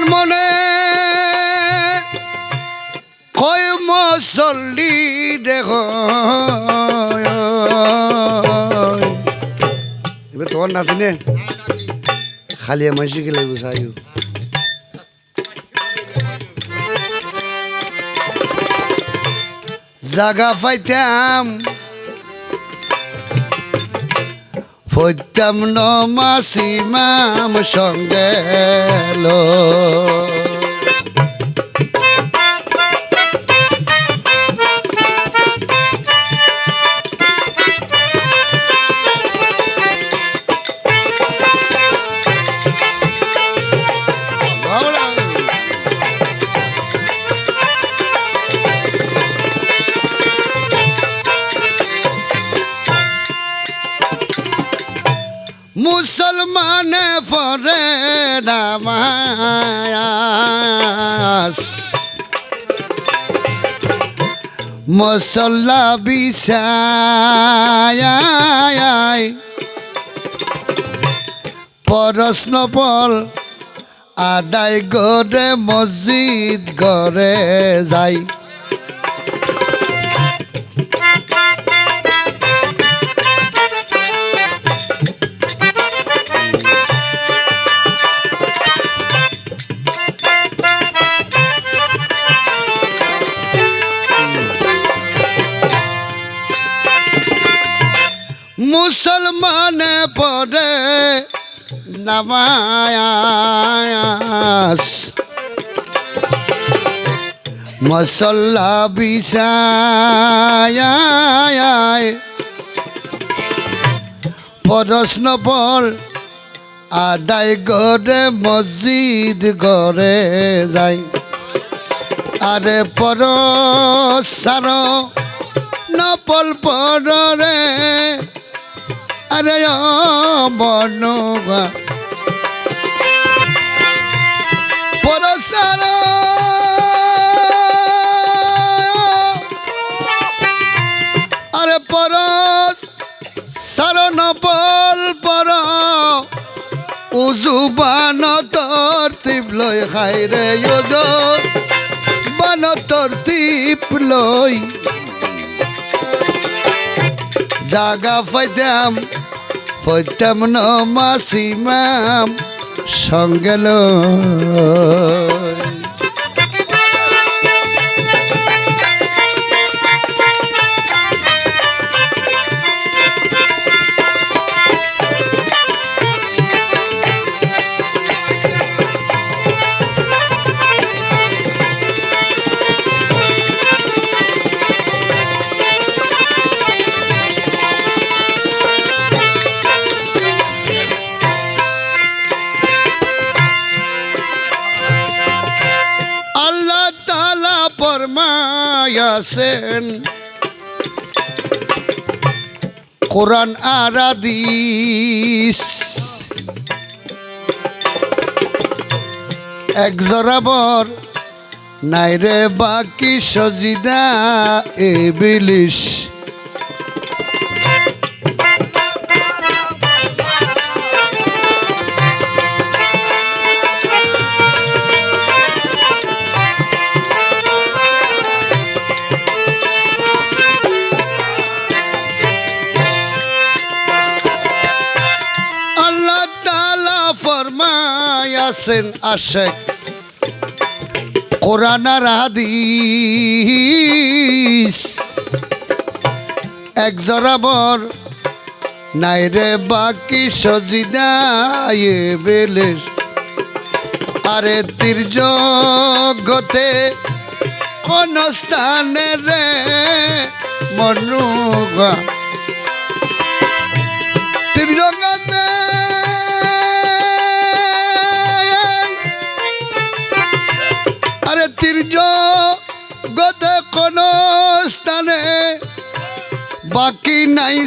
আমার মনে কয় মসল্লি দেখ। এবার তোমার নাতি নে খালি মাসি গেলে বুঝাইও জাগা পাইতাম ফৈতাম নমাসি মাম সঙ্গে লো মুসলমানে পরে নামায়াস। মসল্লা বিছায় পরশ্ন পল আদায় গড়ে মসজিদ গড়ে যায়। মুসলমানে পড়ে নামায়াস মসল্লা বিছায় প্রশ্ন পল আদায় গড়ে মসজিদ গড়ে যায় আরে পর সার নপল পরে আরে বনুগা। পরসার আরে পরস সারণ পল পর। উজু বানতর তিবলই খাই রে ইয়োজ বানতর তিবলই। জাগা ফাইতাম ফাইতাম ন মাসিমাম সঙ্গে ফরমায়াছেন কোরআন আরাদিস এক জরাবর নাই রে বাকি সজিদা এ বিলিশ ফরমায়াছেন আশেক। কোরআন আর হাদিস। এক জরাবর নাই রে বাকি সজিদায় বেলে আরে তীর জগতে কোন স্থানে রে মনুগা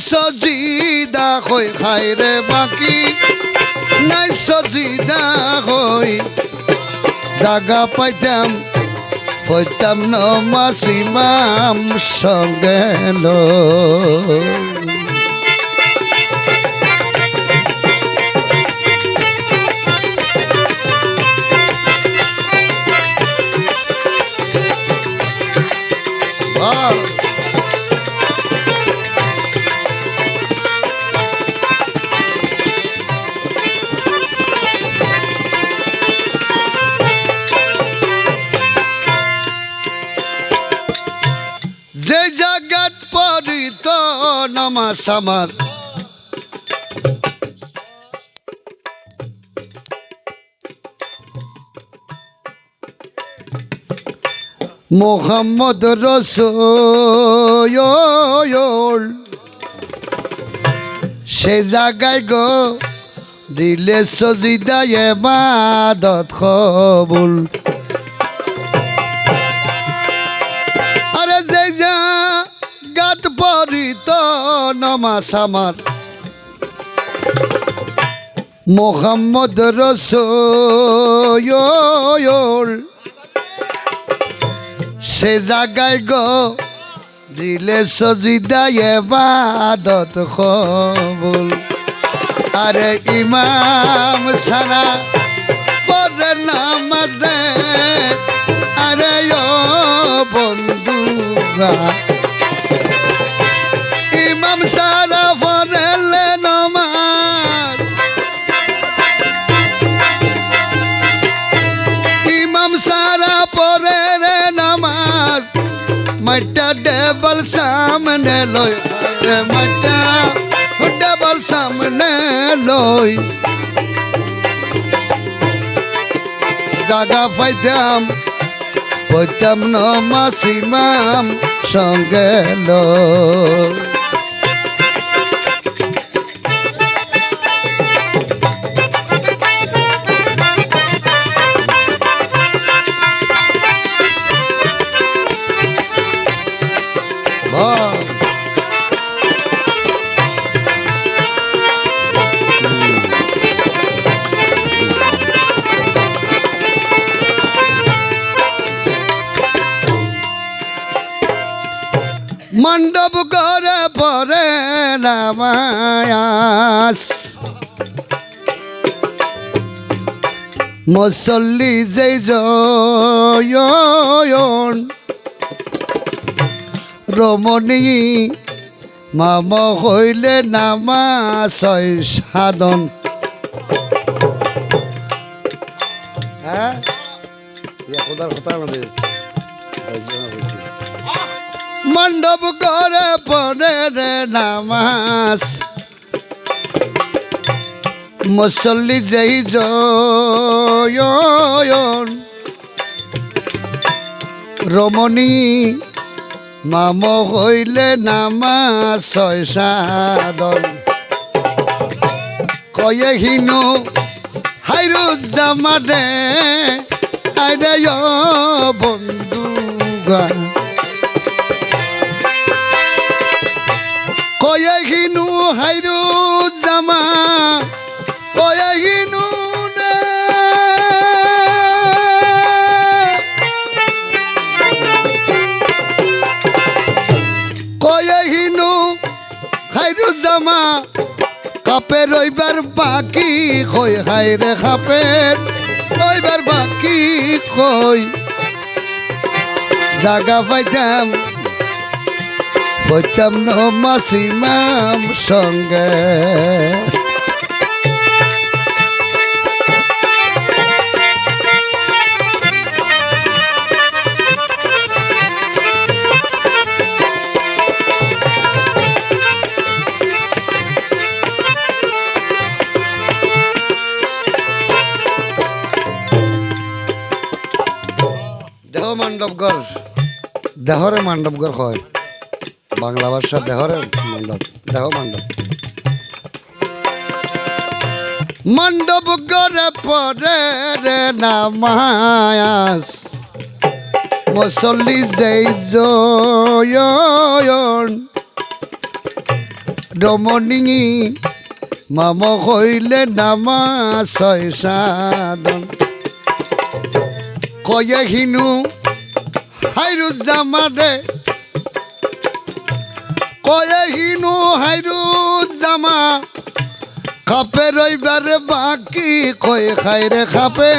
সজিদা হই খাই রে বাকি। নাই সজিদা হই জাগা পাইতাম পইতাম ন মাসিমাম সঙ্গে লই। নামাজ আমার মোহাম্মদ রসোল সে জায়গায় গো দিলে সজিদায় মাদত কবুল নমাস আমার। মোহাম্মদ রসোল সে জায়গায় গো দিলে সজিদায় বাদত কবুল। আরে ইমাম সারা পরে মটা ডেবল সামনে লই মটা ডেবল সামনে লই জাগা পাইতাম পৈতাম ন মাসিমাম সঙ্গে লই মণ্ডপ করে পরে নামায়াস মুসল্লি যেই জয়ন, রমণী মাম হইলে নামা ছয় সাধন। হ্যাঁ? কথা মণ্ডপ করে পরে রে নামাজ। মুসল্লি যেই জয়ন, রমণী মাম হইলে নামা ছয় সাদন কয়ে হিনু হাইরু জামাদে আইরে বন্ধু কয়ে হাইরু জামা কয়ে হিনু রে কয়ে হিনু খাইরু জামা কাপে রইবার বাকি কই? হাইরে খাপে রইবার বাকি কই? জাগা পাইতাম পৈতাম নমাসিমাম সঙ্গে। দেহ মান্ডবগর দেহরে মান্ডবগর হয়। বাংলা ভাষা দেহরে মণ্ডপ। দেহ মণ্ডপ। মণ্ডপ গড়ে পরে রে নামায়াস। জয়ন। রমণী মাম কইলে নামা ছয় সাধন। কয়ে হিনু, হাইরু জামারে কয়ে হিনু হাইরু জামা। খাপে রইবারে বাকি কয়ে খাইরে খাপে।